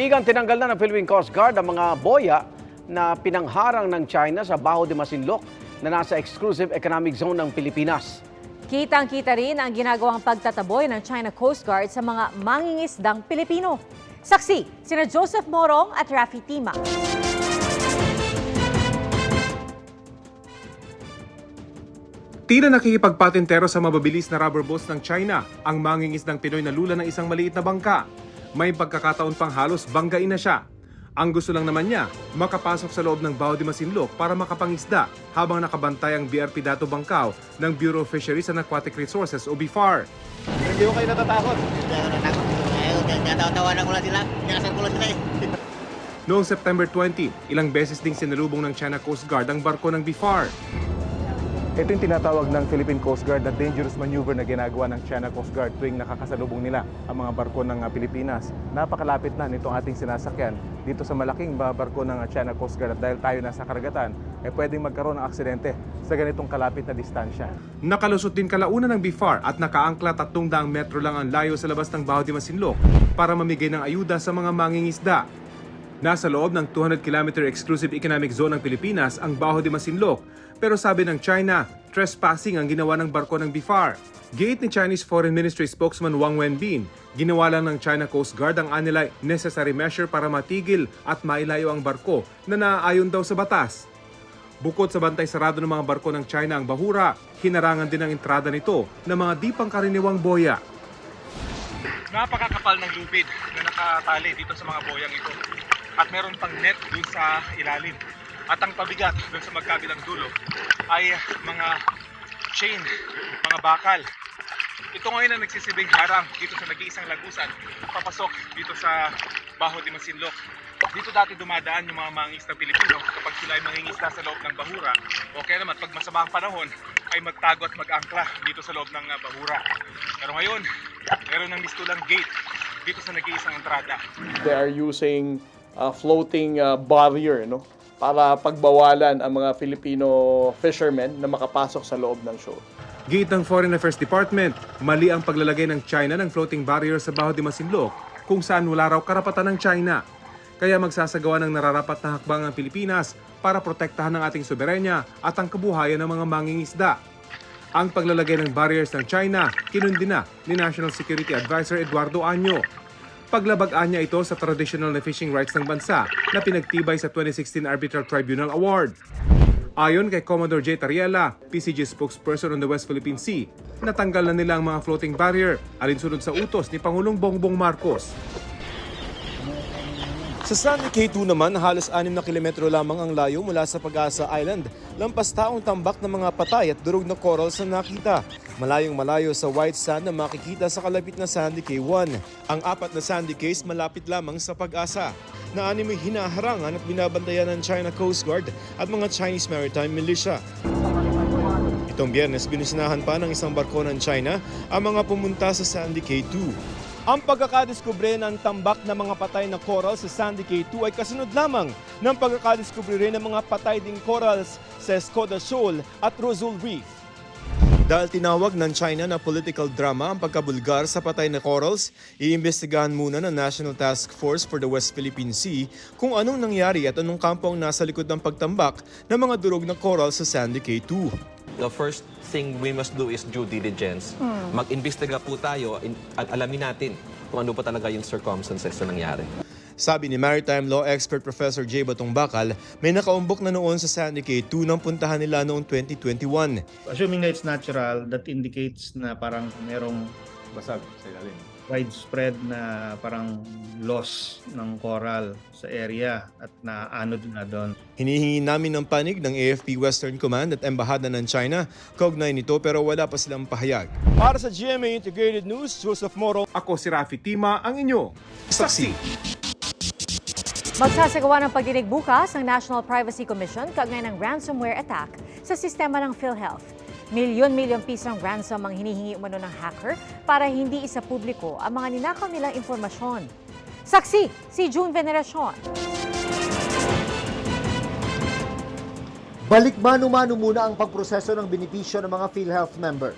Igang tinanggal na ng Philippine Coast Guard ang mga boya na pinangharang ng China sa Baho de Masinloc na nasa exclusive economic zone ng Pilipinas. Kitang-kita rin ang ginagawang pagtataboy ng China Coast Guard sa mga mangingisdang Pilipino. Saksi, sina Joseph Morong at Rafi Tima. Tila nakikipagpatintero sa mababilis na rubber boats ng China ang mangingisdang Pinoy na lula ng isang maliit na bangka. May pagkakataon pang halos banggain na siya. Ang gusto lang naman niya, makapasok sa loob ng Bao de Masinloc para makapangisda habang nakabantay ang BRP Dato Bangkao ng Bureau of Fisheries and Aquatic Resources o BFAR. Hindi ko kayo natatakot. Hindi ako natakot. Ayaw, tinatawa-tawanan ko lang sila. Tinasal ko lang sila eh. Noong September 20, ilang beses ding sinalubong ng China Coast Guard ang barko ng BFAR. Ito yung tinatawag ng Philippine Coast Guard na dangerous maneuver na ginagawa ng China Coast Guard tuwing nakakasalubong nila ang mga barko ng uh, Pilipinas. Napakalapit na nitong ating sinasakyan dito sa malaking ba- barko ng uh, China Coast Guard at dahil tayo nasa karagatan, eh pwedeng magkaroon ng aksidente sa ganitong kalapit na distansya. Nakalusot din kalaunan ng BFAR at nakaangkla 300 metro lang ang layo sa labas ng Baho de Masinloc para mamigay ng ayuda sa mga mangingisda. Nasa loob ng 200 km exclusive economic zone ng Pilipinas ang Baho de Masinloc pero sabi ng China, trespassing ang ginawa ng barko ng BFAR. Gate ni Chinese Foreign Ministry spokesman Wang Wenbin, ginawa lang ng China Coast Guard ang anilay necessary measure para matigil at mailayo ang barko na naaayon daw sa batas. Bukod sa bantay sarado ng mga barko ng China ang bahura, hinarangan din ang entrada nito ng mga di pangkaraniwang boya. napakakapal ng lubid na nakatali dito sa mga boyang ito. At meron pang net dun sa ilalim. At ang pabigat dun sa magkabilang dulo ay mga chain, mga bakal. Ito ngayon ang nagsisibing harang dito sa nag-iisang lagusan papasok dito sa Baho de Masinloc. Dito dati dumadaan yung mga mangingisda Pilipino kapag sila ay mangingisda sa loob ng bahura. O kaya naman pag masama ang panahon ay magtago at mag-angkla dito sa loob ng ah, bahura. Pero ngayon, meron ng mistulang gate dito sa nag-iisang entrada. they are using uh, floating uh, barrier no para pagbawalan ang mga Filipino fishermen na makapasok sa loob ng show. Gate ng Foreign Affairs Department, mali ang paglalagay ng China ng floating barrier sa Baho de Masinloc kung saan wala raw karapatan ng China. Kaya magsasagawa ng nararapat na hakbang ang Pilipinas para protektahan ang ating soberenya at ang kabuhayan ng mga mangingisda. Ang paglalagay ng barriers ng China, kinundi na ni National Security Advisor Eduardo Año. Paglabag-an niya ito sa traditional na fishing rights ng bansa na pinagtibay sa 2016 Arbitral Tribunal Award. Ayon kay Commodore J. Tariela, PCG spokesperson on the West Philippine Sea, natanggal na nila ang mga floating barrier alinsunod sa utos ni Pangulong Bongbong Marcos. Sa Sandy K2 naman, halos 6 na kilometro lamang ang layo mula sa Pag-asa Island. Lampas taong tambak ng mga patay at durog na corals na nakita. Malayong malayo sa white sand na makikita sa kalapit na Sandy K1. Ang apat na Sandy Ks malapit lamang sa Pag-asa na animoy hinaharangan at binabantayan ng China Coast Guard at mga Chinese Maritime Militia. Itong biyernes, binisinahan pa ng isang barko ng China ang mga pumunta sa Sandy K2. Ang pagkakadiskubre ng tambak na mga patay na coral sa Sandy K2 ay kasunod lamang ng pagkakadiskubre rin ng mga patay ding corals sa Escoda Shoal at Rosul Reef. Dahil tinawag ng China na political drama ang pagkabulgar sa patay na corals, iimbestigahan muna ng National Task Force for the West Philippine Sea kung anong nangyari at anong kampo ang nasa likod ng pagtambak ng mga durog na coral sa Sandy K2. the first thing we must do is due diligence. Mag-imbestiga po tayo at alamin natin kung ano pa talaga yung circumstances na nangyari. Sabi ni maritime law expert Professor J. Batong Bakal, may nakaumbok na noon sa Sandy K2 nang puntahan nila noong 2021. assuming na it's natural, that indicates na parang merong Basag sa ilalim. widespread na parang loss ng coral sa area at naanod na doon. Hinihingi namin ng panig ng AFP Western Command at Embahada ng China, kaugnay nito pero wala pa silang pahayag. Para sa GMA Integrated News, Joseph Moro, Ako si Rafi Tima, ang inyo. Saksi. Magsasagawa ng pagdinig bukas ng National Privacy Commission kaugnay ng ransomware attack sa sistema ng PhilHealth. Milyon-milyon pisong ransom ang hinihingi umano ng hacker para hindi isa publiko ang mga ninakaw nilang impormasyon. Saksi, si June Veneracion. Balik mano-mano muna ang pagproseso ng benepisyo ng mga PhilHealth member.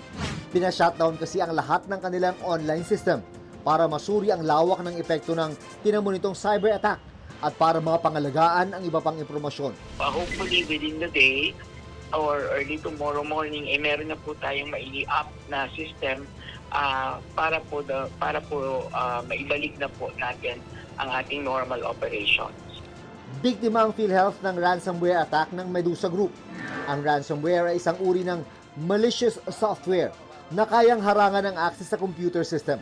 Pina-shutdown kasi ang lahat ng kanilang online system. para masuri ang lawak ng epekto ng tinamonitong cyber attack at para mga pangalagaan ang iba pang impormasyon. uh, hopefully within the day or early tomorrow morning eh meron na po tayong mai-up na system ah, para po the, para po ah, maibalik na po natin ang ating normal operations. Biktima ang PhilHealth ng ransomware attack ng Medusa Group. Ang ransomware ay isang uri ng malicious software na kayang harangan ang access sa computer system.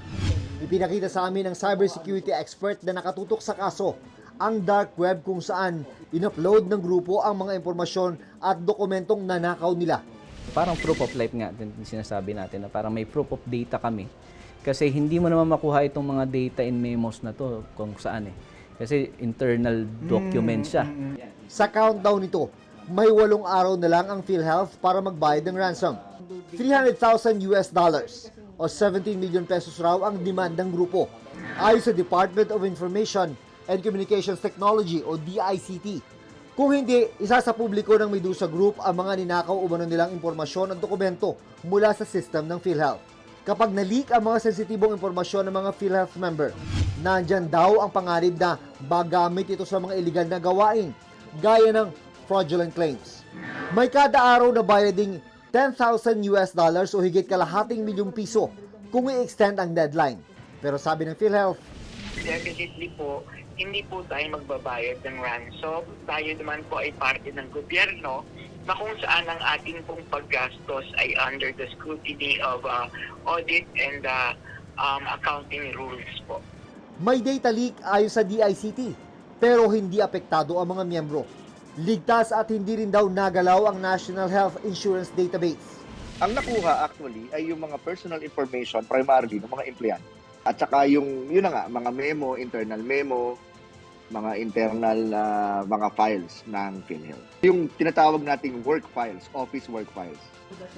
Ipinakita sa amin ng cybersecurity expert na nakatutok sa kaso ang dark web kung saan in-upload ng grupo ang mga impormasyon at dokumentong nanakaw nila. Parang proof of life nga din sinasabi natin na parang may proof of data kami. Kasi hindi mo naman makuha itong mga data in memos na to kung saan eh. Kasi internal document siya. Sa countdown nito, may walong araw na lang ang PhilHealth para magbayad ng ransom. 300,000 US dollars o 17 million pesos raw ang demand ng grupo. Ayon sa Department of Information and Communications Technology o DICT. Kung hindi, isa sa publiko ng Medusa Group ang mga ninakaw umano nilang impormasyon at dokumento mula sa system ng PhilHealth. Kapag na-leak ang mga sensitibong impormasyon ng mga PhilHealth member, nandyan daw ang panganib na magamit ito sa mga iligal na gawain, gaya ng fraudulent claims. May kada araw na bayading 10,000 US dollars o higit kalahating milyong piso kung i-extend ang deadline. Pero sabi ng PhilHealth, Definitely po, hindi po tayo magbabayad ng ransom. Tayo naman po ay parte ng gobyerno na kung saan ang ating pong paggastos ay under the scrutiny of uh, audit and uh, um, accounting rules po. may data leak ayon sa DICT pero hindi apektado ang mga miyembro. Ligtas at hindi rin daw nagalaw ang National Health Insurance Database. Ang nakuha actually ay yung mga personal information primarily ng mga empleyado. At saka yung, yun na nga, mga memo, internal memo, mga internal ah, mga files ng PhilHealth. Yung tinatawag nating work files, office work files.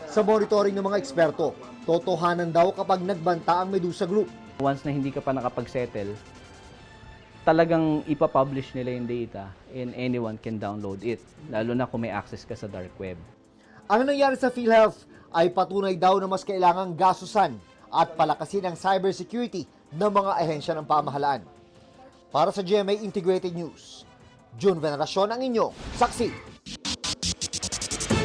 Sa monitoring ng mga eksperto, totohanan daw kapag nagbanta ang Medusa Group. Once na hindi ka pa nakapag-settle, talagang ipapublish nila yung data and anyone can download it. Lalo na kung may access ka sa dark web. Ang nangyari sa PhilHealth ay patunay daw na mas kailangang gasusan at palakasin ang cybersecurity ng mga ahensya ng pamahalaan. Para sa GMA Integrated News, June Veneracion ang inyong saksi.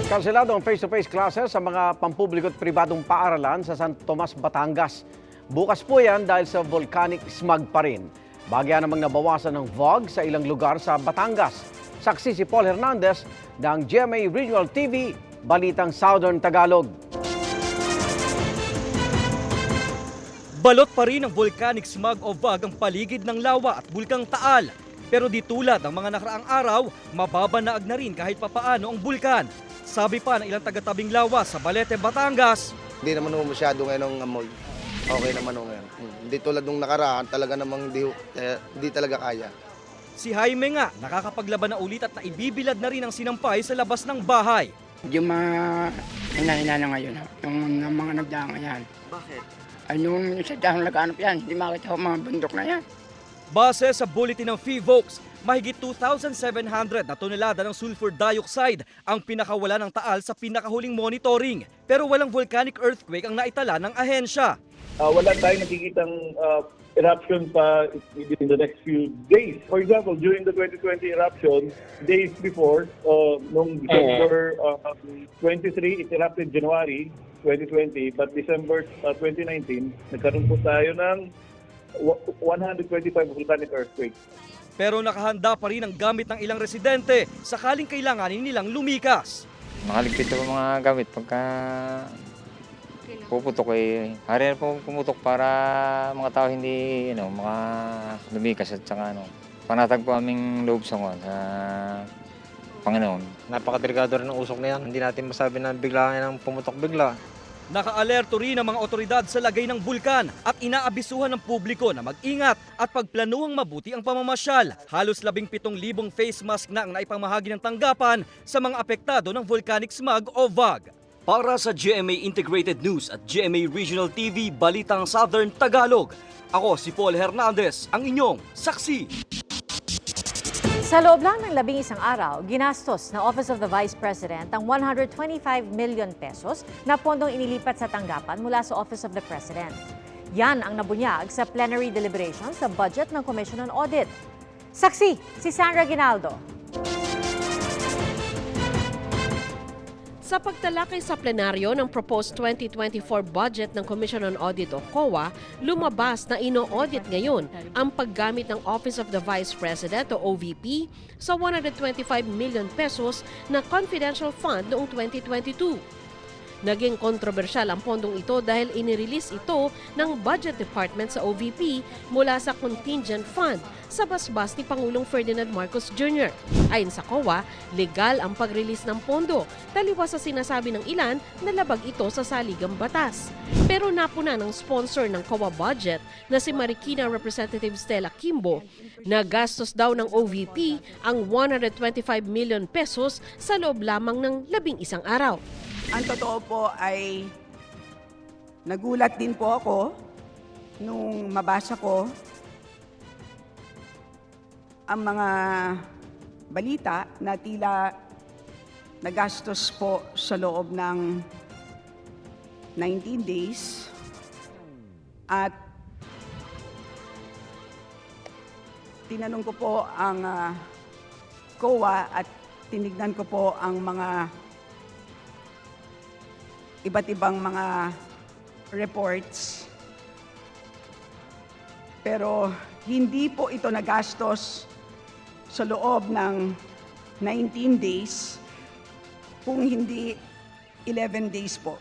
Kanselado ang face-to-face classes sa mga pampubliko at pribadong paaralan sa San Tomas, Batangas. Bukas po yan dahil sa volcanic smog pa rin. Bagya namang nabawasan ng fog sa ilang lugar sa Batangas. Saksi si Paul Hernandez ng GMA Regional TV, Balitang Southern Tagalog. Balot pa rin ng volcanic smog o vag ang paligid ng lawa at bulkang Taal. Pero di tulad ng mga nakaraang araw, mababanaag na rin kahit papaano ang bulkan. Sabi pa ng ilang taga-tabing lawa sa Balete, Batangas, Hindi naman ho masyado ngayon ang amoy. Okay naman ho ngayon. Hindi tulad nung nakaraan, talaga namang hindi, hindi talaga kaya. si Jaime nga nakakapaglaban na ulit at naibibilad na rin ang sinampay sa labas ng bahay. Yung mga hinahina na ngayon, yung mga nagdaang yan. Bakit? Ay, yung sa dahong nag-anap yan, hindi makita ko mga bundok na yan. Base sa bulletin ng FIVOX, mahigit 2,700 na tonelada ng sulfur dioxide ang pinakawala ng Taal sa pinakahuling monitoring. Pero walang volcanic earthquake ang naitala ng ahensya. wala tayong nakikitang uh, eruption pa in the next few days. For example, during the 2020 eruption, days before, uh, nung December uh, 23, it erupted January 2020, but December uh, 2019, nagkaroon po tayo ng wa- 125 volcanic earthquake. Pero nakahanda pa rin ang gamit ng ilang residente sakaling kailanganin nilang lumikas. Makaligpit sa mga gamit pagka puputok eh. Hari na po pumutok para mga tao hindi ano, mga lumikas at saka ano. Panatag po aming loob sa sa Panginoon. Napakadelikado rin ng usok na yan. Hindi natin masabi na bigla nang pumutok bigla. Nakaalerto rin ang mga otoridad sa lagay ng bulkan at inaabisuhan ng publiko na mag-ingat at pagplanuhang mabuti ang pamamasyal. Halos 17,000 face mask na ang naipamahagi ng tanggapan sa mga apektado ng volcanic smog o VAG. Para sa GMA Integrated News at GMA Regional TV Balitang Southern Tagalog, ako si Paul Hernandez, ang inyong saksi. Sa loob lang ng labing isang araw, ginastos ng Office of the Vice President ang 125 million pesos na pondong inilipat sa tanggapan mula sa Office of the President. Yan ang nabunyag sa plenary deliberation sa budget ng Commission on Audit. Saksi, si Sandra Ginaldo. Sa pagtalakay sa plenaryo ng proposed 2024 budget ng Commission on Audit o COA, lumabas na ino-audit ngayon ang paggamit ng Office of the Vice President o OVP sa 125 million pesos na confidential fund noong 2022. Naging kontrobersyal ang pondong ito dahil inirelease ito ng Budget Department sa OVP mula sa contingent fund sa basbas ni Pangulong Ferdinand Marcos Jr. Ayon sa COA, legal ang pag-release ng pondo, taliwas sa sinasabi ng ilan na labag ito sa saligang batas. Pero napuna ng sponsor ng COA budget na si Marikina Representative Stella Kimbo na gastos daw ng OVP ang 125 million pesos sa loob lamang ng labing isang araw. Ang totoo po ay nagulat din po ako nung mabasa ko ang mga balita na tila nagastos po sa loob ng 19 days at tinanong ko po ang ah, COA at tinignan ko po ang mga iba't ibang mga reports. Pero hindi po ito nagastos sa loob ng 19 days kung hindi 11 days po.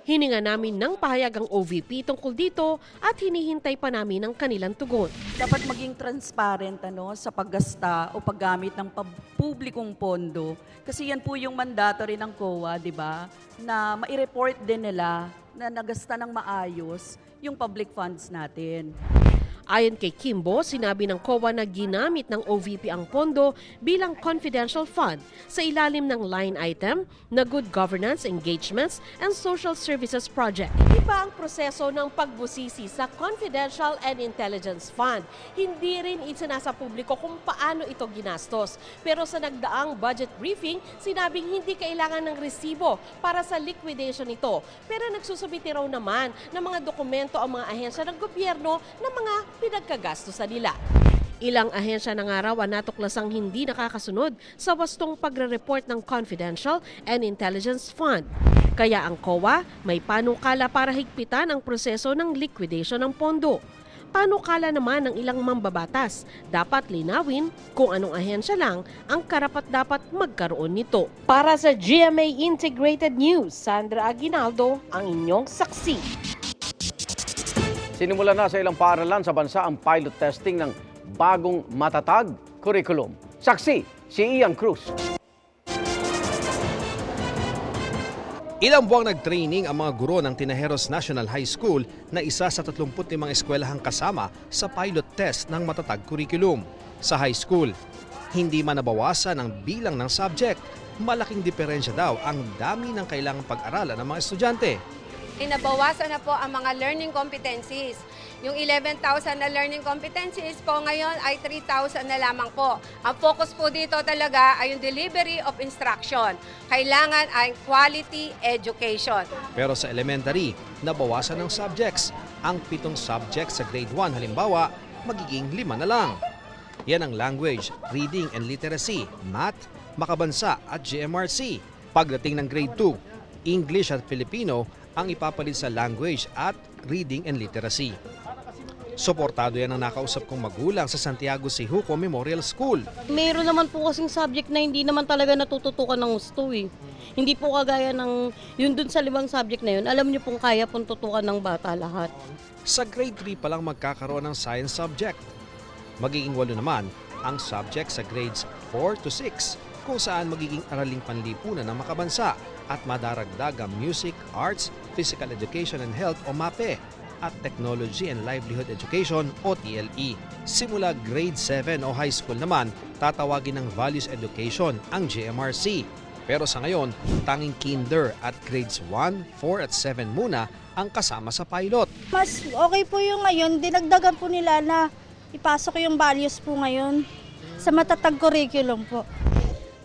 Hininga namin ng pahayag ang OVP tungkol dito at hinihintay pa namin ang kanilang tugon. dapat maging transparent ano sa paggasta o paggamit ng publikong pondo kasi yan po yung mandatory ng COA, 'di ba? Na mai-report din nila na nagasta ng maayos yung public funds natin. Ayon kay Kimbo, sinabi ng COA na ginamit ng OVP ang pondo bilang confidential fund sa ilalim ng line item na Good Governance, Engagements, and Social Services Project. Iba ang proseso ng pagbusisi sa Confidential and Intelligence Fund. Hindi rin isinasa publiko kung paano ito ginastos. Pero sa nagdaang budget briefing, sinabing hindi kailangan ng resibo para sa liquidation nito. Pero nagsusubiti raw naman ng mga dokumento ang mga ahensya ng gobyerno ng mga pinagkagastosan nila. Ilang ahensya ng araw ang natuklasang hindi nakakasunod sa wastong pagre-report ng Confidential and Intelligence Fund. Kaya ang COA may panukala para higpitan ang proseso ng liquidation ng pondo. Panukala naman ng ilang mambabatas, dapat linawin kung anong ahensya lang ang karapat-dapat magkaroon nito. Para sa GMA Integrated News, Sandra Aguinaldo, ang inyong saksi. Sinimula na sa ilang paaralan sa bansa ang pilot testing ng bagong matatag curriculum. Saksi, si Ian Cruz. Ilang buwang nag-training ang mga guro ng Tinajeros National High School na isa sa 35 eskwelahang kasama sa pilot test ng matatag curriculum. Sa high school, hindi man nabawasan ang bilang ng subject, malaking diferensya daw ang dami ng kailangang pag-aralan ng mga estudyante. Inabawasan na po ang mga learning competencies. Yung 11,000 na learning competencies po ngayon ay 3,000 na lamang po. Ang focus po dito talaga ay yung delivery of instruction. Kailangan ay quality education. Pero sa elementary, nabawasan ng subjects. Ang pitong subjects sa grade 1 halimbawa, magiging lima na lang. Yan ang language, reading and literacy, math, makabansa at GMRC. Pagdating ng grade 2, English at Filipino ang ipapalit sa language at reading and literacy. Suportado yan ang nakausap kong magulang sa Santiago Sihuco Memorial School. Meron naman po kasing subject na hindi naman talaga natututukan ng gusto eh. Hindi po kagaya ng yun dun sa limang subject na yun, alam niyo pong kaya pong tutukan ng bata lahat. Sa grade 3 pa lang magkakaroon ng science subject. Magiging walo naman ang subject sa grades 4 to 6 kung saan magiging araling panlipunan ng makabansa at madaragdag ang music, arts, physical education and health o MAPE at Technology and Livelihood Education o TLE. Simula grade 7 o high school naman, tatawagin ng Values Education ang GMRC. Pero sa ngayon, tanging kinder at grades 1, 4 at 7 muna ang kasama sa pilot. Mas okay po yung ngayon, dinagdagan po nila na ipasok yung values po ngayon sa matatag curriculum po.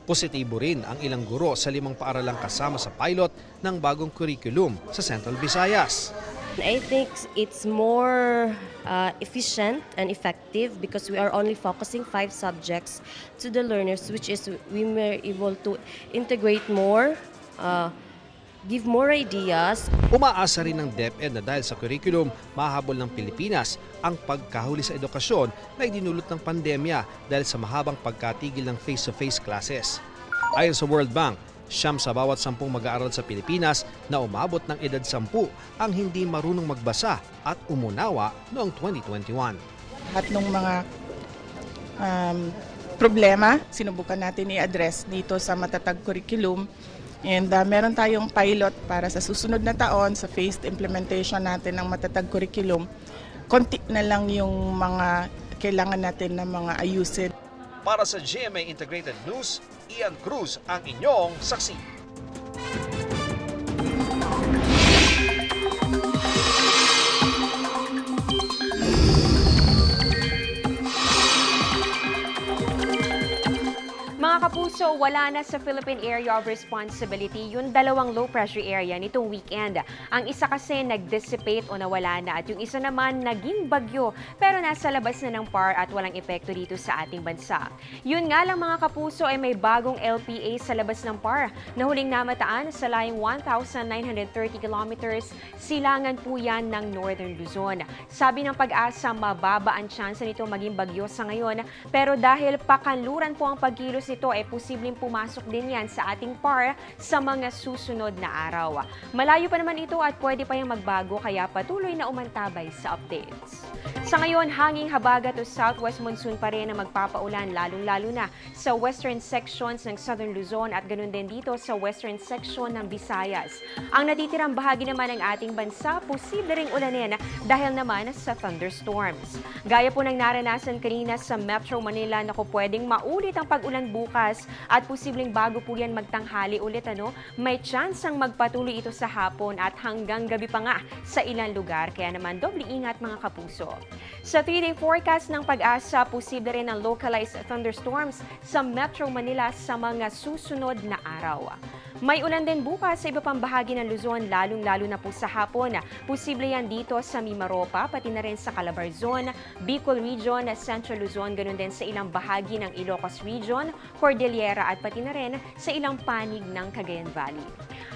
Positibo rin ang ilang guro sa limang paaralang kasama sa pilot ng bagong curriculum sa Central Visayas. I think it's more uh, efficient and effective because we are only focusing five subjects to the learners, which is we were able to integrate more, uh, give more ideas. Umaasa rin ng DepEd na dahil sa curriculum, mahabol ng Pilipinas ang pagkahuli sa edukasyon na idinulot ng pandemya dahil sa mahabang pagkatigil ng face-to-face classes. Ayon sa World Bank, siyam sa bawat sampung mag-aaral sa Pilipinas na umabot ng edad sampu ang hindi marunong magbasa at umunawa noong 2021. Lahat ng mga um, problema, sinubukan natin i-address dito sa matatag curriculum. And uh, meron tayong pilot para sa susunod na taon sa phased implementation natin ng matatag curriculum. Konti na lang yung mga kailangan natin na mga ayusin. Para sa GMA Integrated News, Ian Cruz ang inyong saksi. Mga kapuso, wala na sa Philippine Area of Responsibility yung dalawang low pressure area nitong weekend. Ang isa kasi nag-dissipate o nawala na at yung isa naman naging bagyo pero nasa labas na ng PAR at walang epekto dito sa ating bansa. Yun nga lang mga kapuso ay may bagong LPA sa labas ng PAR na huling namataan sa layong 1,930 kilometers silangan po yan ng Northern Luzon. Sabi ng pag-asa, mababa ang tsansa nito maging bagyo sa ngayon pero dahil pakanluran po ang pagkilos nito ay posibleng pumasok din yan sa ating PAR sa mga susunod na araw. Malayo pa naman ito at pwede pa yung magbago kaya patuloy na umantabay sa updates. Sa ngayon, hanging habagat o southwest monsoon pa rin ang magpapaulan lalong-lalo na sa western sections ng Southern Luzon at ganun din dito sa western section ng Visayas. Ang natitirang bahagi naman ng ating bansa, posible ring ulanin dahil naman sa thunderstorms. Gaya po ng naranasan kanina sa Metro Manila na kung pwedeng maulit ang pag-ulan bukas at posibleng bago po yan magtanghali ulit ano, may chance ang magpatuloy ito sa hapon at hanggang gabi pa nga sa ilang lugar. Kaya naman doble ingat mga kapuso. Sa 3-day forecast ng pag-asa, posible rin ang localized thunderstorms sa Metro Manila sa mga susunod na araw. May ulan din bukas sa iba pang bahagi ng Luzon, lalong-lalo na po sa hapon. Posible yan dito sa Mimaropa, pati na rin sa Calabarzon, Bicol Region, Central Luzon, ganun din sa ilang bahagi ng Ilocos Region, Cordillera at pati na rin sa ilang panig ng Cagayan Valley.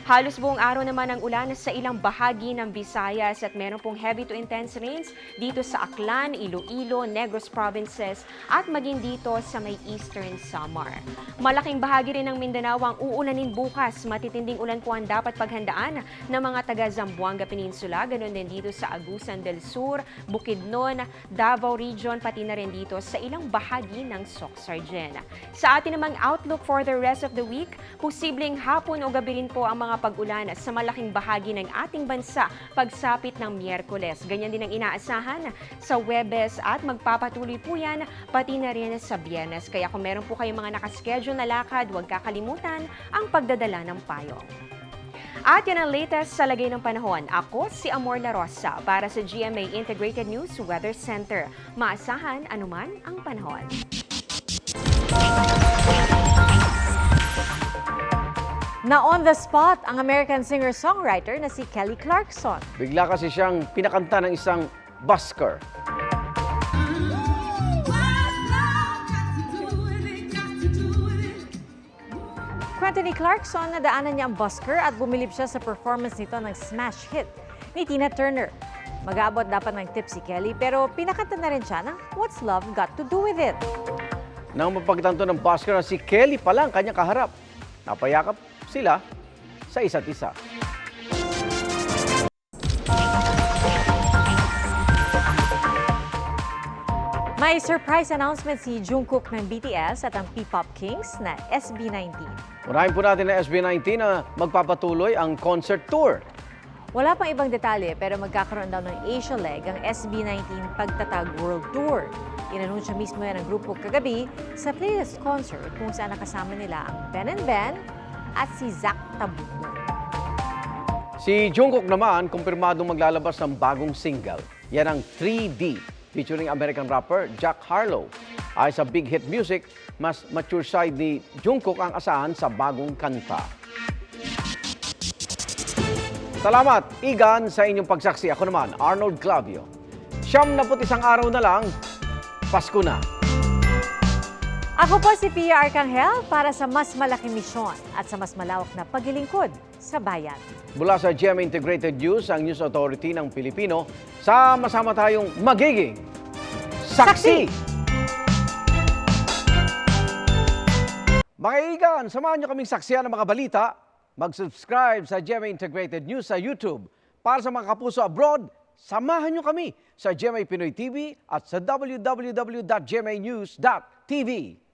Halos buong araw naman ang ulan sa ilang bahagi ng Visayas at meron pong heavy to intense rains dito sa Aklan, Iloilo, Negros Provinces at maging dito sa may Eastern Samar. Malaking bahagi rin ng Mindanao ang uulanin bukas. Matitinding ulan po ang dapat paghandaan ng mga taga Zamboanga Peninsula, ganun din dito sa Agusan del Sur, Bukidnon, Davao Region, pati na rin dito sa ilang bahagi ng Soxargen. Sa atin namang outlook for the rest of the week, posibleng hapon o gabi rin po ang mga pag-ulan sa malaking bahagi ng ating bansa pagsapit ng Miyerkules. Ganyan din ang inaasahan sa Webes at magpapatuloy po yan pati na rin sa Biyernes. Kaya kung meron po kayong mga nakaschedule na lakad, huwag kakalimutan ang pagdadala ng payong. At yan ang latest sa lagay ng panahon. Ako si Amor La Rosa para sa GMA Integrated News Weather Center. Maasahan anuman ang panahon. Na on the spot ang American singer-songwriter na si Kelly Clarkson. Bigla kasi siyang pinakanta ng isang busker. Kwento ni Clarkson na daanan niya ang busker at bumilib siya sa performance nito ng smash hit ni Tina Turner. Mag-aabot dapat ng tip si Kelly pero pinakanta na rin siya ng What's Love Got to Do With It. Nang mapagtanto ng busker na si Kelly pala ang kanyang kaharap. Napayakap sila sa isa't isa. May surprise announcement si Jungkook ng BTS at ang P-Pop Kings na SB19. Unahin po natin na SB19 na magpapatuloy ang concert tour. Wala pang ibang detalye pero magkakaroon daw ng Asia leg ang SB19 Pagtatag World Tour. Inanunsyo mismo yan ng grupo kagabi sa playlist concert kung saan nakasama nila ang Ben and Ben at si Zach Tabuco. Si Jungkook naman, kumpirmadong maglalabas ng bagong single. Yan ang 3D, featuring American rapper Jack Harlow. Ay sa Big Hit Music, mas mature side ni Jungkook ang asahan sa bagong kanta. Salamat, Igan, sa inyong pagsaksi. Ako naman, Arnold Clavio. Siyam na isang araw na lang, Pasko na. Ako po si Pia Arcangel para sa mas malaking misyon at sa mas malawak na paglilingkod sa bayan. Mula sa GMA Integrated News, ang News Authority ng Pilipino, sama-sama tayong magiging saksi! Mga igan, samahan nyo kaming saksiyan ng mga balita. Mag-subscribe sa GMA Integrated News sa YouTube. Para sa mga kapuso abroad, samahan nyo kami sa GMA Pinoy TV at sa www.gmanews.tv.